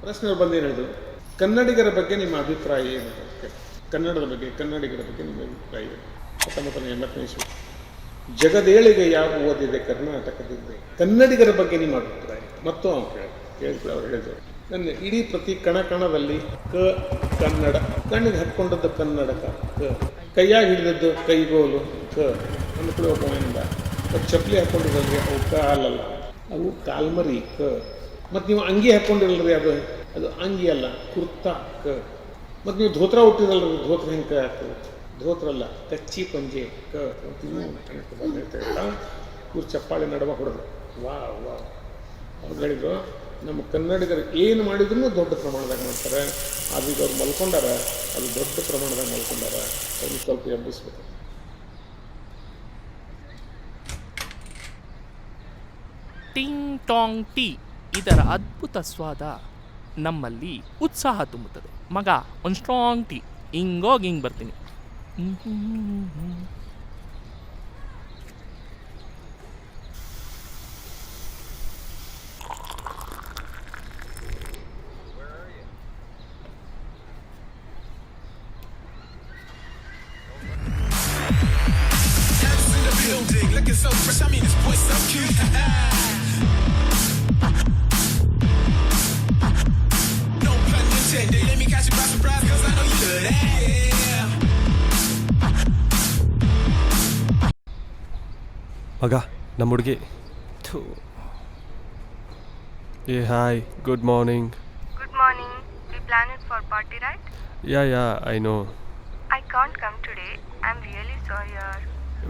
ಪ್ರಶ್ನೆ ಬಂದೇನು ಹೇಳಿದ್ರು ಕನ್ನಡಿಗರ ಬಗ್ಗೆ ನಿಮ್ಮ ಅಭಿಪ್ರಾಯ ಏನು. ಕನ್ನಡದ ಬಗ್ಗೆ, ಕನ್ನಡಿಗರ ಬಗ್ಗೆ ನಿಮ್ಮ ಅಭಿಪ್ರಾಯ ಏನು? ಹತ್ತೊಂಬತ್ತನೇ ಎಂಬತ್ತನೇ ಇಸ್ವಿ. ಜಗದೇಳಿಗೆ ಯಾವ ಓದಿದೆ ಕರ್ನಾಟಕದಿಂದ? ಕನ್ನಡಿಗರ ಬಗ್ಗೆ ನಿಮ್ಮ ಅಭಿಪ್ರಾಯ ಮತ್ತು ಅವ್ನು ಕೇಳಿ ಕೇಳಿದ್ರು ಅವ್ರು ಹೇಳಿದ್ರು. ನನ್ನ ಇಡೀ ಪ್ರತಿ ಕಣ ಕಣದಲ್ಲಿ ಕ, ಕನ್ನಡ. ಕಣ್ಣಿಗೆ ಹಾಕ್ಕೊಂಡದ್ದು ಕನ್ನಡಕ. ಕ. ಕೈಯಾಗಿ ಹಿಡಿದದ್ದು ಕೈಗೋಲು. ಕ. ಅನುಕೂಲ ಒಬ್ಬ ಇಂದ ಮತ್ತು ಚಪ್ಪಲಿ ಹಾಕೊಂಡಿದ್ದಲ್ಲಿ ಅವು ಕ ಅಲ್ಲಲ್ಲ ಅವು ಕಾಲ್ಮರಿ. ಕ. ಮತ್ತು ನೀವು ಅಂಗಿ ಹಾಕ್ಕೊಂಡಿರಲ್ರಿ ಅದು. ಅದು ಅಂಗಿ ಅಲ್ಲ ಕುರ್ತಾ. ಕ ಮತ್ತು ನೀವು ಧೋತ್ರ ಹುಟ್ಟಿರಲ್ರಿ ಧೋತ್ರ ಹೆಂಗೆ ಆಗ್ತದೆ ಧೋತ್ರ ಅಲ್ಲ ಕಚ್ಚಿ ಪಂಜೆ. ಕ ಇವ್ರು ಚಪ್ಪಾಳೆ ನಡುವ ಹೊಡೆದ್ರು ವಾ ವಾ ಅವ್ರು ಹೇಳಿದ್ರು ನಮ್ಮ ಕನ್ನಡಿಗರು ಏನು ಮಾಡಿದ್ರು ದೊಡ್ಡ ಪ್ರಮಾಣದಾಗ ಮಾಡ್ತಾರೆ. ಅದೀಗ ಅವ್ರು ಮಲ್ಕೊಂಡಾರ ಅದು ದೊಡ್ಡ ಪ್ರಮಾಣದಾಗ ಮಲ್ಕೊಂಡಾರ ಅವ್ರನ್ನ ಸ್ವಲ್ಪ ಎಬ್ಬಿಸ್ಬೇಕು. ಟಿಂಗ್ ಟಾಂಗ್ ಟೀ. ಇದರ ಅದ್ಭುತ ಸ್ವಾದ ನಮ್ಮಲ್ಲಿ ಉತ್ಸಾಹ ತುಂಬುತ್ತದೆ. ಮಗ ಒಂದು ಸ್ಟ್ರಾಂಗ್ ಟೀ ಹಿಂಗೋಗಿ ಹಿಂಗೆ ಬರ್ತೀನಿ. ನಮ್ಮ ಹುಡುಗಿ. ಏ hi good morning. Good morning. We plan for party right yeah yeah I know. I can't come today I am really sorry ಯಾರ್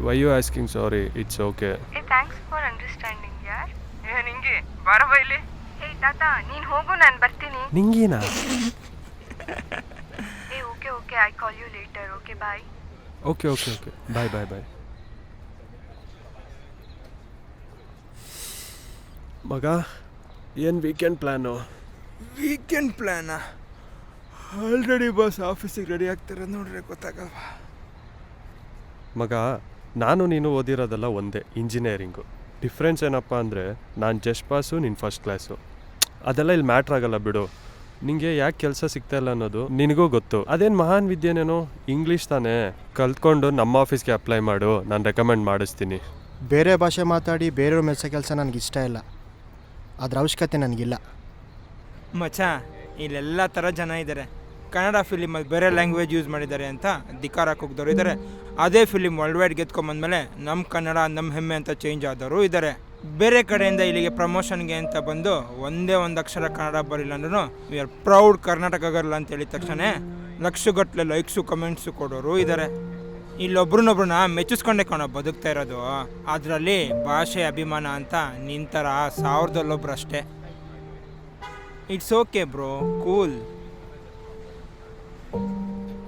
why you asking sorry it's okay ಏ ಥ್ಯಾಂಕ್ಸ್ ಫಾರ್ ಅಂಡರ್ಸ್ಟ್ಯಾಂಡಿಂಗ್ ಯಾರ್ ಏ ನಿಂಗೆ ಬರ ಬೈಲಿ. ಏ ತಾತ ನೀನು ಹೋಗು ನಾನು ಬರ್ತೀನಿ. ನಿಂಗೇನಾ? ಏ okay okay I call you later okay bye okay okay okay bye bye bye ಮಗ ಏನು ವೀಕೆಂಡ್ ಪ್ಲ್ಯಾನು ವೀಕೆಂಡ್ ಪ್ಲ್ಯಾನಾ ಆಲ್ರೆಡಿ ಬಸ್ ಆಫೀಸಿಗೆ ರೆಡಿ ಆಗ್ತಾರೆ ನೋಡ್ರೆ ಗೊತ್ತಾಗಲ್ವಾ? ಮಗ ನಾನು ನೀನು ಓದಿರೋದೆಲ್ಲ ಒಂದೇ ಇಂಜಿನಿಯರಿಂಗು ಡಿಫ್ರೆನ್ಸ್ ಏನಪ್ಪ ಅಂದರೆ ನಾನು ಜಸ್ಟ್ ಪಾಸು ನೀನು ಫಸ್ಟ್ ಕ್ಲಾಸು ಅದೆಲ್ಲ ಇಲ್ಲಿ ಮ್ಯಾಟ್ರ್ ಆಗಲ್ಲ ಬಿಡು. ನಿಂಗೆ ಯಾಕೆ ಕೆಲಸ ಸಿಗ್ತಾ ಇಲ್ಲ ಅನ್ನೋದು ನಿನಗೂ ಗೊತ್ತು. ಅದೇನು ಮಹಾನ್ ವಿದ್ಯೆನೇನು? ಇಂಗ್ಲೀಷ್ ತಾನೇ. ಕಲ್ತ್ಕೊಂಡು ನಮ್ಮ ಆಫೀಸ್ಗೆ ಅಪ್ಲೈ ಮಾಡು ನಾನು ರೆಕಮೆಂಡ್ ಮಾಡಿಸ್ತೀನಿ. ಬೇರೆ ಭಾಷೆ ಮಾತಾಡಿ ಬೇರೆಯವ್ರ ಮೆಸ ಕೆಲಸ ನನಗೆ ಇಷ್ಟ ಇಲ್ಲ. ಅದ್ರ ಅವಶ್ಯಕತೆ ನನಗಿಲ್ಲ. ಮಚ್ಚ, ಇಲ್ಲೆಲ್ಲ ಥರ ಜನ ಇದ್ದಾರೆ ಕನ್ನಡ ಫಿಲಿಮಲ್ಲಿ ಬೇರೆ ಲ್ಯಾಂಗ್ವೇಜ್ ಯೂಸ್ ಮಾಡಿದ್ದಾರೆ ಅಂತ ಧಿಕಾರ ಕುಗ್ದವರು ಇದ್ದಾರೆ ಅದೇ ಫಿಲಿಮ್ ವರ್ಲ್ಡ್ ವೈಡ್ ಗೆದ್ಕೊಂಬಂದ್ಮೇಲೆ ನಮ್ಮ ಕನ್ನಡ ನಮ್ಮ ಹೆಮ್ಮೆ ಅಂತ ಚೇಂಜ್ ಆದವರು ಇದ್ದಾರೆ ಬೇರೆ ಕಡೆಯಿಂದ ಇಲ್ಲಿಗೆ ಪ್ರಮೋಷನ್ಗೆ ಅಂತ ಬಂದು ಒಂದೇ ಒಂದು ಅಕ್ಷರ ಕನ್ನಡ ಬರಲಿಲ್ಲ ಅಂದ್ರೂ we are proud Karnataka girl ಅಂತ ಹೇಳಿದ ತಕ್ಷಣ ಲಕ್ಷಗಟ್ಟಲೆ ಲೈಕ್ಸು ಕಮೆಂಟ್ಸು ಕೊಡೋರು ಇದ್ದಾರೆ ಇಲ್ಲೊಬ್ರನ್ನೊಬ್ರನ್ನ ಮೆಚ್ಚಿಸ್ಕೊಂಡೆ ಕಣೋ ಬದುಕ್ತಾ ಇರೋದು. ಅದರಲ್ಲಿ ಭಾಷೆ ಅಭಿಮಾನ ಅಂತ ನಿಂತರ ಸಾವಿರದಲ್ಲೊಬ್ರು ಅಷ್ಟೇ ಇಟ್ಸ್ ಓಕೆ ಬ್ರೋ ಕೂಲ್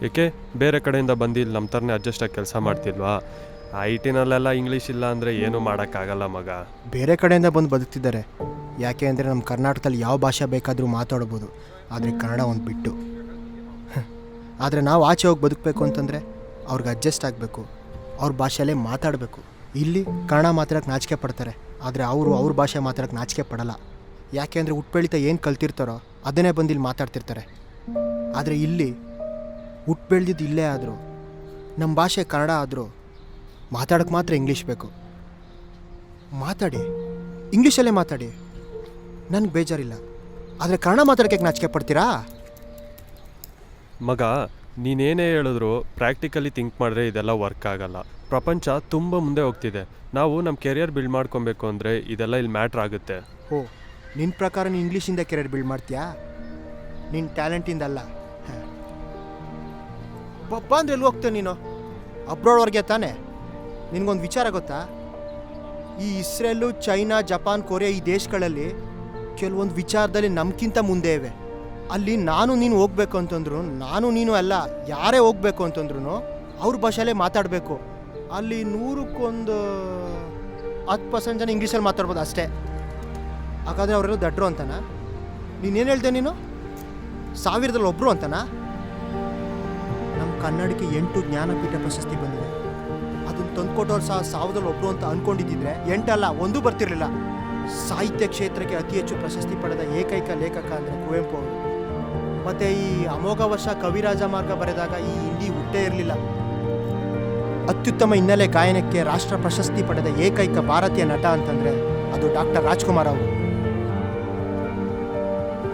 ಏಕೆ? ಬೇರೆ ಕಡೆಯಿಂದ ಬಂದು ಇಲ್ಲಿ ನಮ್ಮ ಥರನೇ ಅಡ್ಜಸ್ಟಾಗಿ ಕೆಲಸ ಮಾಡ್ತಿಲ್ವಾ ಐ ಟಿನಲ್ಲೆಲ್ಲ ಇಂಗ್ಲೀಷ್ ಇಲ್ಲ ಅಂದರೆ ಏನೂ ಮಾಡೋಕ್ಕಾಗಲ್ಲ ಮಗ. ಬೇರೆ ಕಡೆಯಿಂದ ಬಂದು ಬದುಕ್ತಿದ್ದಾರೆ. ಯಾಕೆ ಅಂದರೆ ನಮ್ಮ ಕರ್ನಾಟಕದಲ್ಲಿ ಯಾವ ಭಾಷೆ ಬೇಕಾದರೂ ಮಾತಾಡ್ಬೋದು. ಆದರೆ ಕನ್ನಡ ಒಂದು ಬಿಟ್ಟು. ಆದರೆ ನಾವು ಆಚೆ ಹೋಗಿ ಬದುಕಬೇಕು ಅಂತಂದರೆ ಅವ್ರಿಗೆ ಅಡ್ಜಸ್ಟ್ ಆಗಬೇಕು. ಅವ್ರ ಭಾಷೆಯಲ್ಲೇ ಮಾತಾಡಬೇಕು. ಇಲ್ಲಿ ಕನ್ನಡ ಮಾತಾಡೋಕ್ಕೆ ನಾಚಿಕೆ ಪಡ್ತಾರೆ. ಆದರೆ ಅವರು ಅವ್ರ ಭಾಷೆ ಮಾತಾಡೋಕ್ಕೆ ನಾಚಿಕೆ ಪಡಲ್ಲ. ಯಾಕೆ ಅಂದರೆ ಹುಟ್ಬೆಳಿತ ಏನು ಕಲ್ತಿರ್ತಾರೋ ಅದನ್ನೇ ಬಂದು ಇಲ್ಲಿ ಮಾತಾಡ್ತಿರ್ತಾರೆ. ಆದರೆ ಇಲ್ಲಿ ಹುಟ್ಟು ಬೆಳೆದಿದ್ದು ಇಲ್ಲೇ ಆದರೂ ನಮ್ಮ ಭಾಷೆ ಕನ್ನಡ ಆದರೂ ಮಾತಾಡೋಕ್ಕೆ ಮಾತ್ರ ಇಂಗ್ಲೀಷ್ ಬೇಕು. ಮಾತಾಡಿ. ಇಂಗ್ಲೀಷಲ್ಲೇ ಮಾತಾಡಿ. ನನಗೆ ಬೇಜಾರಿಲ್ಲ. ಆದರೆ ಕನ್ನಡ ಮಾತಾಡೋಕ್ಕೆ ನಾಚಿಕೆ ಪಡ್ತೀರಾ? ಮಗ ನೀನೇನೇ ಹೇಳಿದ್ರು ಪ್ರಾಕ್ಟಿಕಲಿ ಥಿಂಕ್ ಮಾಡಿದ್ರೆ ಇದೆಲ್ಲ ವರ್ಕ್ ಆಗಲ್ಲ. ಪ್ರಪಂಚ ತುಂಬ ಮುಂದೆ ಹೋಗ್ತಿದೆ. ನಾವು ನಮ್ಮ ಕೆರಿಯರ್ ಬಿಲ್ಡ್ ಮಾಡ್ಕೊಬೇಕು ಅಂದರೆ ಇದೆಲ್ಲ ಇಲ್ಲಿ ಮ್ಯಾಟ್ರ್ ಆಗುತ್ತೆ. ಓ ನಿನ್ನ ಪ್ರಕಾರ ನೀನು ಇಂಗ್ಲೀಷಿಂದ ಕೆರಿಯರ್ ಬಿಲ್ಡ್ ಮಾಡ್ತೀಯಾ? ನಿನ್ನ ಟ್ಯಾಲೆಂಟಿಂದ ಅಲ್ಲ. ಪಪ್ಪ ಅಂದ್ರೆ ಎಲ್ಲಿ ಹೋಗ್ತೇವೆ ನೀನು? ಅಬ್ರಾಡ್ವರೆಗೆ ತಾನೇ? ನಿನಗೊಂದು ವಿಚಾರ ಗೊತ್ತಾ? ಈ ಇಸ್ರೇಲು, ಚೈನಾ, ಜಪಾನ್, ಕೊರಿಯಾ ಈ ದೇಶಗಳಲ್ಲಿ ಕೆಲವೊಂದು ವಿಚಾರದಲ್ಲಿ ನಮ್ಗಿಂತ ಮುಂದೆ ಇವೆ. ಅಲ್ಲಿ ನಾನು ನೀನು ಹೋಗ್ಬೇಕು ಅಂತಂದ್ರು, ನಾನು ನೀನು ಅಲ್ಲ, ಯಾರೇ ಹೋಗ್ಬೇಕು ಅಂತಂದ್ರು ಅವ್ರ ಭಾಷೆಯಲ್ಲೇ ಮಾತಾಡಬೇಕು. ಅಲ್ಲಿ ನೂರಕ್ಕೊಂದು ಹತ್ತು ಪರ್ಸೆಂಟ್ ಜನ ಇಂಗ್ಲೀಷಲ್ಲಿ ಮಾತಾಡ್ಬೋದು ಅಷ್ಟೇ. ಹಾಗಾದರೆ ಅವರೆಲ್ಲ ದಡ್ರು ನೀನು ನೀನೇನು ಹೇಳ್ದೆ ನೀನು? ಸಾವಿರದಲ್ಲಿ ಒಬ್ಬರು ಅಂತನಾ? ನಮ್ಮ ಕನ್ನಡಕ್ಕೆ ಎಂಟು ಜ್ಞಾನಪೀಠ ಪ್ರಶಸ್ತಿ ಬಂದಿದೆ. ಅದನ್ನು ತಂದುಕೊಟ್ಟವ್ರು ಸಹ ಸಾವಿರದಲ್ಲಿ ಒಬ್ಬರು ಅಂತ ಅಂದ್ಕೊಂಡಿದ್ದಿದ್ರೆ ಎಂಟಲ್ಲ, ಒಂದೂ ಬರ್ತಿರಲಿಲ್ಲ. ಸಾಹಿತ್ಯ ಕ್ಷೇತ್ರಕ್ಕೆ ಅತಿ ಹೆಚ್ಚು ಪ್ರಶಸ್ತಿ ಪಡೆದ ಏಕೈಕ ಲೇಖಕ ಅಂದರೆ ಕುವೆಂಪು ಅವರು. ಮತ್ತು ಈ ಅಮೋಘ ವರ್ಷ ಕವಿರಾಜ ಮಾರ್ಗ ಬರೆದಾಗ ಈ ಹಿಂದಿ ಹುಟ್ಟೇ ಇರಲಿಲ್ಲ. ಅತ್ಯುತ್ತಮ ಹಿನ್ನೆಲೆ ಗಾಯನಕ್ಕೆ ರಾಷ್ಟ್ರ ಪ್ರಶಸ್ತಿ ಪಡೆದ ಏಕೈಕ ಭಾರತೀಯ ನಟ ಅಂತಂದರೆ ಅದು ಡಾಕ್ಟರ್ ರಾಜ್ಕುಮಾರ್ ಅವರು.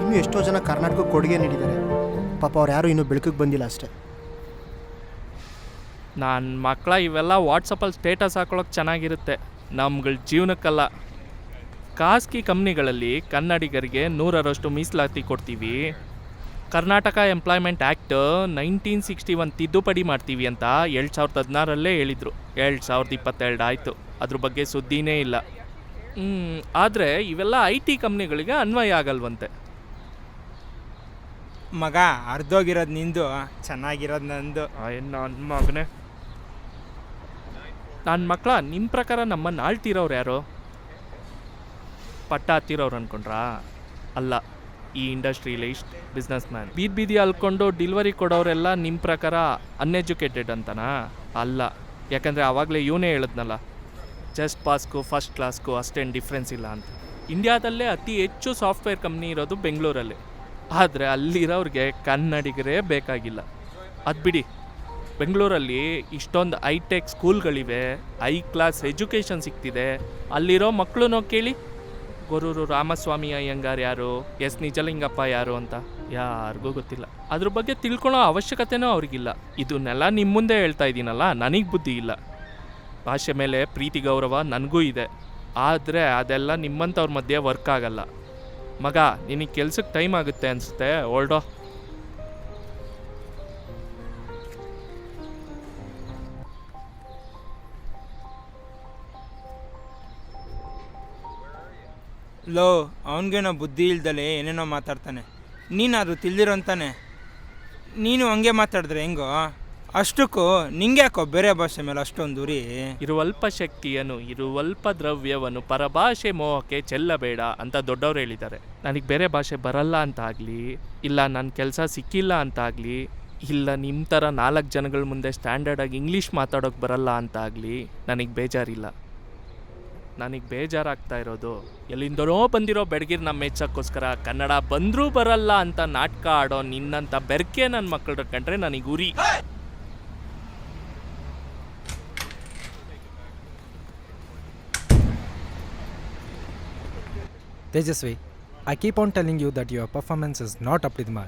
ಇನ್ನೂ ಎಷ್ಟೋ ಜನ ಕರ್ನಾಟಕಕ್ಕೆ ಕೊಡುಗೆ ನೀಡಿದ್ದಾರೆ. ಪಾಪ ಅವ್ರು ಯಾರೂ ಇನ್ನೂ ಬೆಳಕಿಗೆ ಬಂದಿಲ್ಲ ಅಷ್ಟೇ. ನನ್ನ ಮಕ್ಕಳ ಇವೆಲ್ಲ ವಾಟ್ಸಪ್ಪಲ್ಲಿ ಸ್ಟೇಟಸ್ ಹಾಕೊಳ್ಳೋಕೆ ಚೆನ್ನಾಗಿರುತ್ತೆ. ನಮ್ಗಳ ಜೀವನಕ್ಕಲ್ಲ. ಖಾಸಗಿ ಕಂಪ್ನಿಗಳಲ್ಲಿ ಕನ್ನಡಿಗರಿಗೆ ನೂರರಷ್ಟು ಮೀಸಲಾತಿ ಕೊಡ್ತೀವಿ. Karnataka employment act nineteen sixty one ತಿದ್ದುಪಡಿ ಮಾಡ್ತೀವಿ ಅಂತ ಎರಡು ಸಾವಿರದ ಹದಿನಾರಲ್ಲೇ ಹೇಳಿದರು. ಎರಡು ಸಾವಿರದ ಇಪ್ಪತ್ತೆರಡು ಆಯಿತು. ಅದ್ರ ಬಗ್ಗೆ ಸುದ್ದಿನೇ ಇಲ್ಲ. ಆದರೆ ಇವೆಲ್ಲ ಐ ಟಿ ಕಂಪ್ನಿಗಳಿಗೆ ಅನ್ವಯ ಆಗಲ್ವಂತೆ. ಮಗ ಅರ್ಧೋಗಿರೋದು ನಿಂದು ಚೆನ್ನಾಗಿರೋದು ನಂದು. ನನ್ನ ಮಗನೇ? ನನ್ನ ಮಕ್ಕಳ ನಿಮ್ಮ ಪ್ರಕಾರ ನಮ್ಮನ್ನು ಆಳ್ತಿರೋರು ಯಾರು? ಪಟ್ಟ ಹತ್ತಿರೋರು ಅನ್ಕೊಂಡ್ರಾ? ಅಲ್ಲ. ಈ ಇಂಡಸ್ಟ್ರಿಯಲ್ಲಿ ಇಷ್ಟು ಬಿಸ್ನೆಸ್ ಮ್ಯಾನ್ ಬೀದಿ ಬೀದಿ ಅಲ್ಕೊಂಡು ಡಿಲ್ವರಿ ಕೊಡೋರೆಲ್ಲ ನಿಮ್ಮ ಪ್ರಕಾರ ಅನ್ಎಜುಕೇಟೆಡ್ ಅಂತನಾ? ಅಲ್ಲ. ಯಾಕಂದರೆ ಆವಾಗಲೇ ಇವನೇ ಹೇಳಿದ್ನಲ್ಲ ಜಸ್ಟ್ ಪಾಸ್ಗೂ ಫಸ್ಟ್ ಕ್ಲಾಸ್ಗೂ ಅಷ್ಟೇನು ಡಿಫ್ರೆನ್ಸ್ ಇಲ್ಲ ಅಂತ. ಇಂಡಿಯಾದಲ್ಲೇ ಅತಿ ಹೆಚ್ಚು ಸಾಫ್ಟ್ವೇರ್ ಕಂಪ್ನಿ ಇರೋದು ಬೆಂಗಳೂರಲ್ಲಿ. ಆದರೆ ಅಲ್ಲಿರೋರಿಗೆ ಕನ್ನಡಿಗರೇ ಬೇಕಾಗಿಲ್ಲ. ಅದು ಬಿಡಿ. ಬೆಂಗಳೂರಲ್ಲಿ ಇಷ್ಟೊಂದು ಹೈಟೆಕ್ ಸ್ಕೂಲ್ಗಳಿವೆ ಹೈ ಕ್ಲಾಸ್ ಎಜುಕೇಷನ್ ಸಿಗ್ತಿದೆ. ಅಲ್ಲಿರೋ ಮಕ್ಕಳು ಕೇಳಿ ಗೊರೂರು ರಾಮಸ್ವಾಮಿ ಅಯ್ಯಂಗಾರ್ ಯಾರು, ಎಸ್ ನಿಜಲಿಂಗಪ್ಪ ಯಾರು ಅಂತ ಯಾರಿಗೂ ಗೊತ್ತಿಲ್ಲ. ಅದ್ರ ಬಗ್ಗೆ ತಿಳ್ಕೊಳ್ಳೋ ಅವಶ್ಯಕತೆನೂ ಅವ್ರಿಗಿಲ್ಲ. ಇದನ್ನೆಲ್ಲ ನಿಮ್ಮ ಮುಂದೆ ಹೇಳ್ತಾ ಇದ್ದೀನಲ್ಲ ನನಗೆ ಬುದ್ಧಿ ಇಲ್ಲ. ಭಾಷೆ ಮೇಲೆ ಪ್ರೀತಿ, ಗೌರವ ನನಗೂ ಇದೆ. ಆದರೆ ಅದೆಲ್ಲ ನಿಮ್ಮಂಥವ್ರ ಮಧ್ಯೆ ವರ್ಕ್ ಆಗಲ್ಲ. ಮಗ, ನಿನಗೆ ಕೆಲ್ಸಕ್ಕೆ ಟೈಮ್ ಆಗುತ್ತೆ ಅನಿಸುತ್ತೆ, ಹೊರ್ಡೋ. ಲೋ ಅವನಿಗೇನೋ ಬುದ್ಧಿ ಇಲ್ದಲೆ ಏನೇನೋ ಮಾತಾಡ್ತಾನೆ. ನೀನಾದರೂ ತಿಳಿದಿರೋಂತಾನೆ ನೀನು ಹಂಗೆ ಮಾತಾಡಿದ್ರೆ ಹೆಂಗೋ? ಅಷ್ಟಕ್ಕೂ ನಿಂಗೆ ಯಾಕೋ ಬೇರೆ ಭಾಷೆ ಮೇಲೆ ಅಷ್ಟೊಂದು ಉರಿ? ಇರುವಲ್ಪ ಶಕ್ತಿಯನ್ನು ಇರುವಲ್ಪ ದ್ರವ್ಯವನ್ನು ಪರಭಾಷೆ ಮೋಹಕ್ಕೆ ಚೆಲ್ಲಬೇಡ ಅಂತ ದೊಡ್ಡವ್ರು ಹೇಳಿದ್ದಾರೆ. ನನಗೆ ಬೇರೆ ಭಾಷೆ ಬರಲ್ಲ ಅಂತ ಆಗಲಿ ಇಲ್ಲ ನನ್ನ ಕೆಲಸ ಸಿಕ್ಕಿಲ್ಲ ಅಂತ ಆಗಲಿ ಇಲ್ಲ ನಿಮ್ಮ ಥರ ನಾಲ್ಕು ಜನಗಳ ಮುಂದೆ ಸ್ಟ್ಯಾಂಡರ್ಡಾಗಿ ಇಂಗ್ಲೀಷ್ ಮಾತಾಡೋಕೆ ಬರಲ್ಲ ಅಂತ ಆಗಲಿ ನನಗೆ ಬೇಜಾರಿಲ್ಲ. ನನಗ್ ಬೇಜಾರಾಗ್ತಾ ಇರೋದು. ಎಲ್ಲಿಂದನೋ ಬಂದಿರೋ ಬೆಡ್ಗಿರ್ ನಮ್ಮ ಮೆಚ್ಚಕ್ಕೋಸ್ಕರ ಕನ್ನಡ ಬಂದರೂ ಬರಲ್ಲ ಅಂತ ನಾಟಕ ಆಡೋ ನಿನ್ನಂತ ಬೆರ್ಕೆ ನನ್ನ ಮಕ್ಕಳ ಕಂಡ್ರೆ ನನಗ್ ಉರಿ. Tejasvi I keep on telling you that your performance is not up it my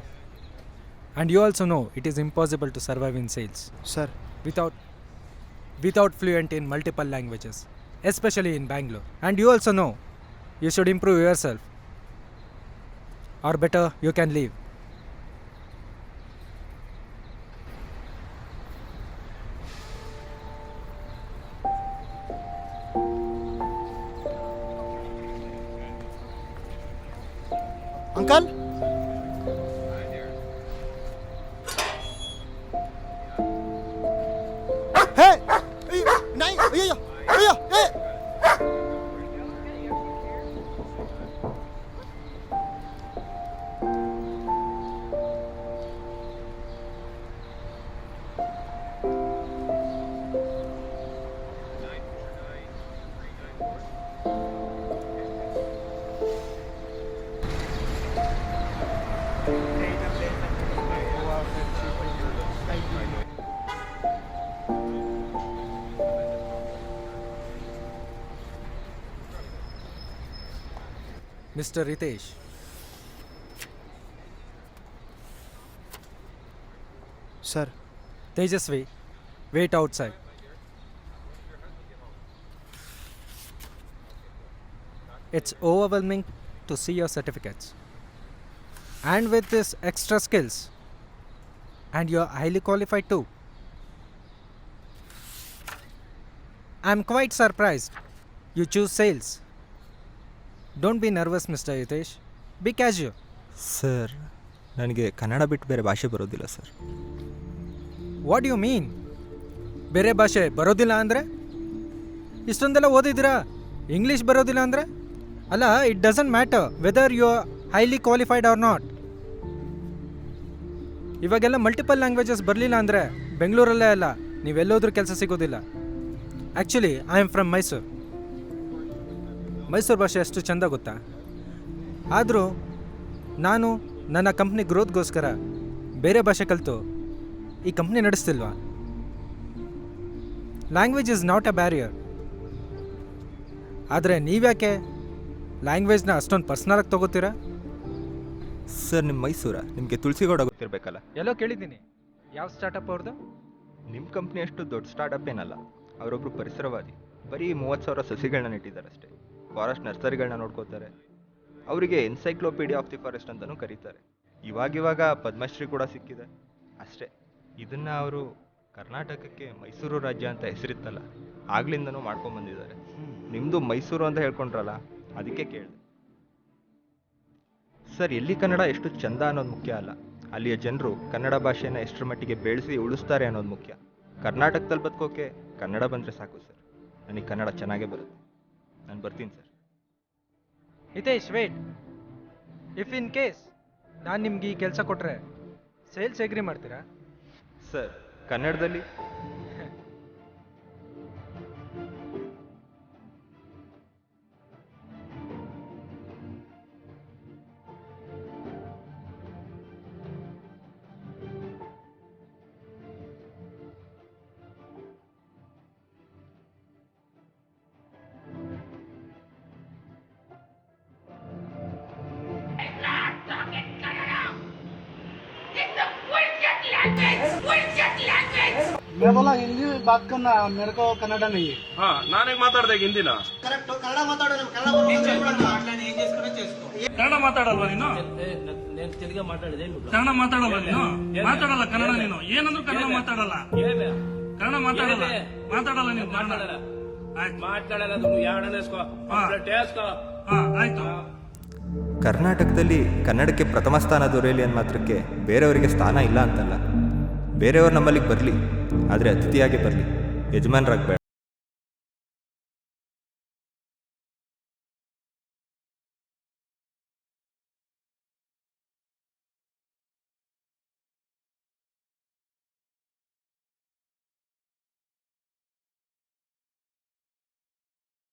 and you also know it is impossible to survive in sales sir without without fluent in multiple languages especially in Bangalore. And you also know you should improve yourself. Or better, you can leave. Mr. Ritesh. Sir Tejasvi, wait outside. It's overwhelming to see your certificates. And with this extra skills, and you're highly qualified too. I'm quite surprised you choose sales. Don't be nervous Mr Yutesh be casual sir ನನಗೆ ಕನ್ನಡ ಬಿಟ್ಟು ಬೇರೆ ಭಾಷೆ ಬರೋದಿಲ್ಲ sir what you mean ಬೇರೆ ಭಾಷೆ ಬರೋದಿಲ್ಲ ಅಂದರೆ? ಇಷ್ಟೊಂದೆಲ್ಲ ಓದಿದ್ದೀರಾ? ಇಂಗ್ಲೀಷ್ ಬರೋದಿಲ್ಲ ಅಂದರೆ? ಅಲ್ಲ it doesn't matter whether you are highly qualified or not ಇವಾಗೆಲ್ಲ ಮಲ್ಟಿಪಲ್ ಲ್ಯಾಂಗ್ವೇಜಸ್ ಬರಲಿಲ್ಲ ಅಂದರೆ ಬೆಂಗಳೂರಲ್ಲೇ ಅಲ್ಲ ನೀವೆಲ್ಲೋದ್ರೂ ಕೆಲಸ ಸಿಗೋದಿಲ್ಲ. Actually I am from Mysuru Mysuru ಭಾಷೆ ಅಷ್ಟು ಚೆಂದ ಗೊತ್ತಾ? ಆದರೂ ನಾನು ನನ್ನ ಕಂಪ್ನಿ ಗ್ರೋತ್ಗೋಸ್ಕರ ಬೇರೆ ಭಾಷೆ ಕಲಿತು ಈ company ನಡೆಸ್ತಿಲ್ವಾ? Language is not a barrier ಆದರೆ ನೀವ್ಯಾಕೆ ಲ್ಯಾಂಗ್ವೇಜ್ನ ಅಷ್ಟೊಂದು ಪರ್ಸ್ನಲಾಗಿ ತಗೋತೀರಾ? ಸರ್ ನಿಮ್ಮ ಮೈಸೂರ? ನಿಮಗೆ ತುಳಸಿಗೌಡ ಗೊತ್ತಿರಬೇಕಲ್ಲ? ಎಲ್ಲೋ ಕೇಳಿದ್ದೀನಿ. ಯಾವ ಸ್ಟಾರ್ಟಪ್ ಅವ್ರದ್ದು ನಿಮ್ಮ ಕಂಪ್ನಿ ಅಷ್ಟು ದೊಡ್ಡ ಸ್ಟಾರ್ಟಪ್ ಏನಲ್ಲ ಅವರೊಬ್ಬರು ಪರಿಸರವಾದಿ. ಬರೀ ಮೂವತ್ತು ಸಾವಿರ ಸಸಿಗಳನ್ನ ನೆಟ್ಟಿದ್ದಾರೆ ಅಷ್ಟೇ ಫಾರೆಸ್ಟ್ ನರ್ಸರಿಗಳನ್ನ ನೋಡ್ಕೋತಾರೆ. ಅವರಿಗೆ ಎನ್ಸೈಕ್ಲೋಪೀಡಿಯಾ ಆಫ್ ದಿ ಫಾರೆಸ್ಟ್ ಅಂತಲೂ ಕರೀತಾರೆ. ಇವಾಗಿವಾಗ ಪದ್ಮಶ್ರೀ ಕೂಡ ಸಿಕ್ಕಿದೆ. ಅಷ್ಟೇ, ಇದನ್ನು ಅವರು ಕರ್ನಾಟಕಕ್ಕೆ ಮೈಸೂರು ರಾಜ್ಯ ಅಂತ ಹೆಸರಿತ್ತಲ್ಲ, ಆಗ್ಲಿಂದನೂ ಮಾಡ್ಕೊಂಬಂದಿದ್ದಾರೆ ನಿಮ್ಮದು ಮೈಸೂರು ಅಂತ ಹೇಳ್ಕೊಂಡ್ರಲ್ಲ, ಅದಕ್ಕೆ ಕೇಳಿದೆ. ಸರ್, ಎಲ್ಲಿ ಕನ್ನಡ ಎಷ್ಟು ಚಂದ ಅನ್ನೋದು ಮುಖ್ಯ ಅಲ್ಲ. ಅಲ್ಲಿಯ ಜನರು ಕನ್ನಡ ಭಾಷೆನ ಎಷ್ಟರ ಮಟ್ಟಿಗೆ ಬೆಳೆಸಿ ಉಳಿಸ್ತಾರೆ ಅನ್ನೋದು ಮುಖ್ಯ. ಕರ್ನಾಟಕದಲ್ಲಿ ಬದುಕೋಕೆ ಕನ್ನಡ ಬಂದರೆ ಸಾಕು ಸರ್. ನನಗೆ ಕನ್ನಡ ಚೆನ್ನಾಗೇ ಬರುತ್ತೆ. ನಾನು ಬರ್ತೀನಿ sir. Hitesh wait if in case ನಾನು ನಿಮ್ಗೆ ಈ ಕೆಲಸ ಕೊಟ್ಟರೆ ಸೇಲ್ಸ್ ಎಗ್ರಿ ಮಾಡ್ತೀರಾ? ಸರ್ ಕನ್ನಡದಲ್ಲಿ? मैं बोला हिंदी में बात करना मेरे को कन्नड़ा नहीं है ಹಾ ನಾನೇ ಮಾತಾಡ್ದೆ ಈಗ ಹಿಂದಿನ ಕನ್ನಡ ಮಾತಾಡಲ್ವಾ ನೀನು ಕನ್ನಡ ಮಾತಾಡಲ್ವಾ ನೀನು ಮಾತಾಡಲ್ಲ ಕನ್ನಡ ನೀನು ಏನಂದ್ರು ಕನ್ನಡ ಮಾತಾಡಲ್ಲ ಕನ್ನಡ ಮಾತಾಡಲ್ಲ ಮಾತಾಡಲ್ಲ ನೀನು ಕನ್ನಡ ಆಯ್ತು. ಹಾ, ಆಯ್ತು ಕರ್ನಾಟಕದಲ್ಲಿ ಕನ್ನಡಕ್ಕೆ ಪ್ರಥಮ ಸ್ಥಾನ ದೊರೆಯಲಿ ಅನ್ನೋ ಮಾತ್ರಕ್ಕೆ ಬೇರೆಯವರಿಗೆ ಸ್ಥಾನ ಇಲ್ಲ ಅಂತಲ್ಲ ಬೇರೆಯವ್ರು ನಮ್ಮಲ್ಲಿಗೆ ಬರಲಿ ಆದರೆ ಅತಿಥಿಯಾಗಿ ಬರಲಿ. ಯಜಮಾನ್ರಾಗಬೇಡ.